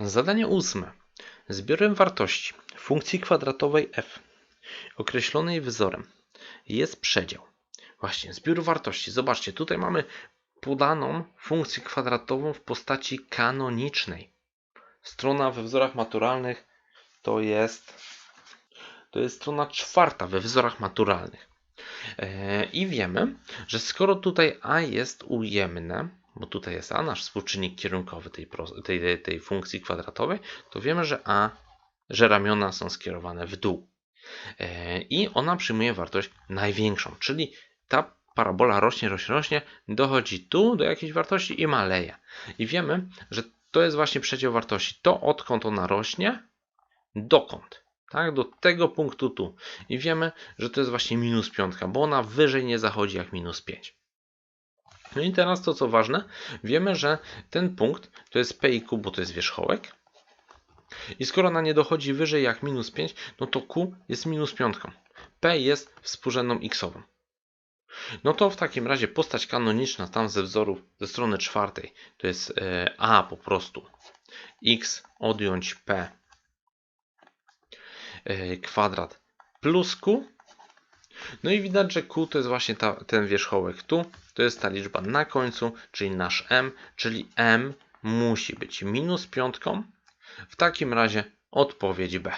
Zadanie ósme. Zbiorem wartości funkcji kwadratowej f określonej wzorem jest przedział. Właśnie, zbiór wartości. Zobaczcie, tutaj mamy podaną funkcję kwadratową w postaci kanonicznej. Strona we wzorach maturalnych to jest, to jest strona czwarta we wzorach maturalnych. E, I wiemy, że skoro tutaj a jest ujemne, bo tutaj jest a, nasz współczynnik kierunkowy tej, tej, tej funkcji kwadratowej, to wiemy, że a, że ramiona są skierowane w dół. E, I ona przyjmuje wartość największą, czyli ta parabola rośnie, rośnie, rośnie, dochodzi tu do jakiejś wartości i maleje. I wiemy, że to jest właśnie przedział wartości. To odkąd ona rośnie, dokąd. Tak, do tego punktu tu. I wiemy, że to jest właśnie minus piątka, bo ona wyżej nie zachodzi jak minus 5. No i teraz to co ważne, wiemy, że ten punkt to jest P i Q, bo to jest wierzchołek. I skoro ona nie dochodzi wyżej jak minus 5, no to Q jest minus piątką. P jest współrzędną x-ową. No to w takim razie postać kanoniczna tam ze wzorów ze strony czwartej to jest e, A po prostu x odjąć P e, kwadrat plus Q. No i widać, że Q to jest właśnie ta, ten wierzchołek tu. To jest ta liczba na końcu, czyli nasz M, czyli M musi być minus piątką. W takim razie odpowiedź B.